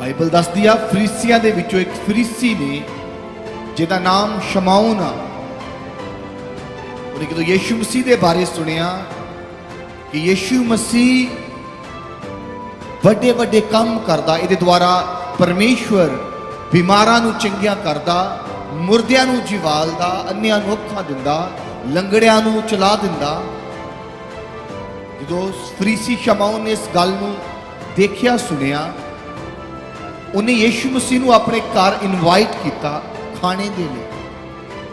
Bible ਦੱਸਦੀ ਆ, ਫਰੀਸੀਆਂ ਦੇ ਵਿੱਚੋਂ ਇੱਕ ਫਰੀਸੀ ਨੇ, ਜਿਹਦਾ ਨਾਮ ਸ਼ਮਾਉਨ ਆ। ਉਹਨੇ ਜਦੋਂ ਯੀਸ਼ੂ ਮਸੀਹ ਦੇ ਬਾਰੇ ਸੁਣਿਆ ਕਿ ਯੀਸ਼ੂ ਮਸੀਹ ਵੱਡੇ ਵੱਡੇ ਕੰਮ ਕਰਦਾ, ਇਹਦੇ ਦੁਆਰਾ ਪਰਮੇਸ਼ਵਰ ਬਿਮਾਰਾਂ ਨੂੰ ਚੰਗੀਆਂ ਕਰਦਾ, ਮੁਰਦਿਆਂ ਨੂੰ ਜਿਵਾਲਦਾ, ਅੰਨਿਆਂ ਨੂੰ ਅੱਖਾਂ ਦਿੰਦਾ, ਲੰਗੜਿਆਂ ਨੂੰ ਚਲਾ ਦਿੰਦਾ। ਜਦੋਂ ਫਰੀਸੀ ਸ਼ਮਾਉਨ ਨੇ ਇਸ ਗੱਲ ਨੂੰ ਦੇਖਿਆ, ਸੁਣਿਆ ਉਹਨੇ ਯੀਸ਼ੂ ਮਸੀਹ ਨੂੰ ਆਪਣੇ ਘਰ ਇਨਵਾਈਟ ਕੀਤਾ ਖਾਣੇ ਦੇ ਲਈ।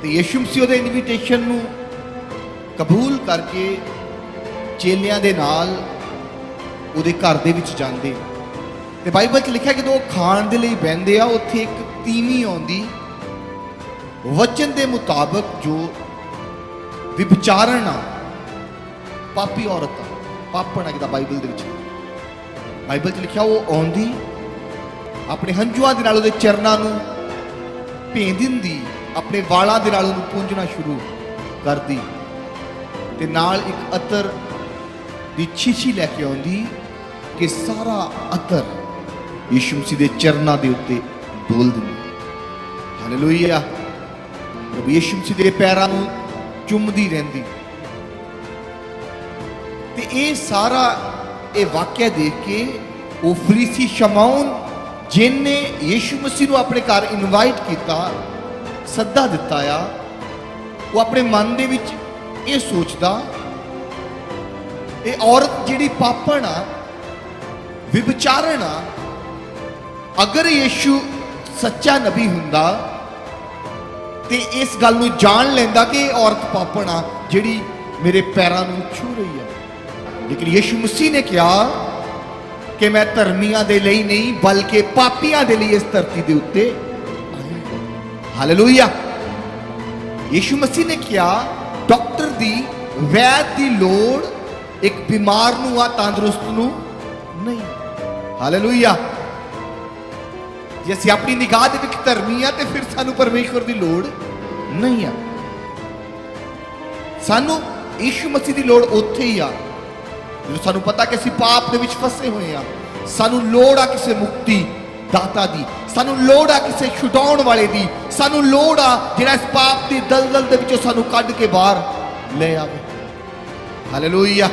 ਤੇ ਯੀਸ਼ੂ ਮਸੀਹ ਉਹਦੇ ਇਨਵੀਟੇਸ਼ਨ ਨੂੰ ਕਬੂਲ ਕਰਕੇ ਚੇਲਿਆਂ ਦੇ ਨਾਲ ਉਹਦੇ ਘਰ ਦੇ ਵਿੱਚ ਜਾਂਦੇ। ਤੇ ਬਾਈਬਲ 'ਚ ਲਿਖਿਆ ਕਿ ਜਦੋਂ ਉਹ ਖਾਣ ਦੇ ਲਈ ਬਹਿੰਦੇ ਆ, ਉੱਥੇ ਇੱਕ ਤੀਵੀਂ ਆਉਂਦੀ। ਵਚਨ ਦੇ ਮੁਤਾਬਕ ਜੋ ਵਿਭਚਾਰਣ ਆ, ਪਾਪੀ ਔਰਤ ਆ, ਪਾਪਣ ਆ ਕਿਦਾ ਬਾਈਬਲ ਦੇ ਵਿੱਚ। ਬਾਈਬਲ 'ਚ ਲਿਖਿਆ ਉਹ ਆਉਂਦੀ ਆਪਣੇ ਹੰਝੂਆਂ ਦੇ ਨਾਲ ਉਹਦੇ ਚਰਨਾਂ ਨੂੰ ਭੇਂ ਦਿੰਦੀ, ਆਪਣੇ ਵਾਲਾਂ ਦੇ ਨਾਲ ਉਹਨੂੰ ਪੂੰਝਣਾ ਸ਼ੁਰੂ ਕਰਦੀ। ਤੇ ਨਾਲ ਇੱਕ ਅਤਰ ਦੀ ਛੀਛੀ ਲੈ ਕੇ ਆਉਂਦੀ ਕਿ ਸਾਰਾ ਅਤਰ ਯਿਸੂ ਮਸੀਹ ਦੇ ਚਰਨਾਂ ਦੇ ਉੱਤੇ ਡੋਲ ਦਿੰਦੀ। ਹਾਲੇਲੂਇਆ। ਪ੍ਰਭੂ ਯਿਸੂ ਮਸੀਹ ਦੇ ਪੈਰਾਂ ਨੂੰ ਚੁੰਮਦੀ ਰਹਿੰਦੀ। ਤੇ ਇਹ ਸਾਰਾ ਇਹ ਵਾਕਿਆ ਦੇਖ ਕੇ ਉਹ ਫਰੀਸੀ ਸ਼ਮਾਉਨ ਜਿਨਨੇ ਯੀਸ਼ੂ ਮਸੀਹ ਨੂੰ ਆਪਣੇ ਘਰ ਇਨਵਾਈਟ ਕੀਤਾ, ਸੱਦਾ ਦਿੱਤਾ ਆ, ਉਹ ਆਪਣੇ ਮਨ ਦੇ ਵਿੱਚ ਇਹ ਸੋਚਦਾ, ਇਹ ਔਰਤ ਜਿਹੜੀ ਪਾਪਣ ਆ ਵਿਭਚਾਰਣ ਆ, ਅਗਰ ਯੀਸ਼ੂ ਸੱਚਾ ਨਬੀ ਹੁੰਦਾ, ਤੇ ਇਸ ਗੱਲ ਨੂੰ ਜਾਣ ਲੈਂਦਾ ਕਿ ਇਹ ਔਰਤ ਪਾਪਣ ਆ ਜਿਹੜੀ ਮੇਰੇ ਪੈਰਾਂ ਨੂੰ ਛੂ ਰਹੀ ਹੈ ਲੇਕਿਨ ਯੀਸ਼ੂ ਮਸੀਹ ਨੇ ਕਿਹਾ ਕਿ ਮੈਂ ਧਰਮੀਆਂ ਦੇ ਲਈ ਨਹੀਂ, ਬਲਕਿ ਪਾਪੀਆਂ ਦੇ ਲਈ ਇਸ ਧਰਤੀ ਦੇ ਉੱਤੇ ਆਇਆ ਹਾਲੇਲੂਇਆ ਯੀਸ਼ੂ ਮਸੀਹ ਨੇ ਕਿਹਾ, ਡਾਕਟਰ ਦੀ, ਵੈਦ ਦੀ ਲੋੜ ਇੱਕ ਬਿਮਾਰ ਨੂੰ ਆ, ਤੰਦਰੁਸਤ ਨੂੰ ਨਹੀਂ। ਹਾਲੇਲੂਇਆ ਜੇ ਅਸੀਂ ਆਪਣੀ ਨਿਗਾਹ ਦੇ ਵਿੱਚ ਧਰਮੀ ਆ, ਤੇ ਫਿਰ ਸਾਨੂੰ ਪਰਮੇਸ਼ਵਰ ਦੀ ਲੋੜ ਨਹੀਂ ਆ। ਸਾਨੂੰ ਯੀਸ਼ੂ ਮਸੀਹ ਦੀ ਲੋੜ ਉੱਥੇ ਹੀ ਆ। ਜਦੋਂ ਸਾਨੂੰ ਪਤਾ ਕਿ ਅਸੀਂ ਪਾਪ ਦੇ ਵਿੱਚ ਫਸੇ ਹੋਏ ਆ ਸਾਨੂੰ ਲੋੜ ਆ ਕਿਸੇ ਮੁਕਤੀ ਦਾਤਾ ਦੀ। ਸਾਨੂੰ ਲੋੜ ਆ ਕਿਸੇ ਛੁਡਾਉਣ ਵਾਲੇ ਦੀ। ਸਾਨੂੰ ਲੋੜ ਆ ਜਿਹੜਾ ਇਸ ਪਾਪ ਦੀ ਦਲਦਲ ਦੇ ਵਿੱਚੋਂ ਸਾਨੂੰ ਕੱਢ ਕੇ ਬਾਹਰ ਲੈ ਆਵੇ। ਹਾਲੇਲੂਇਆ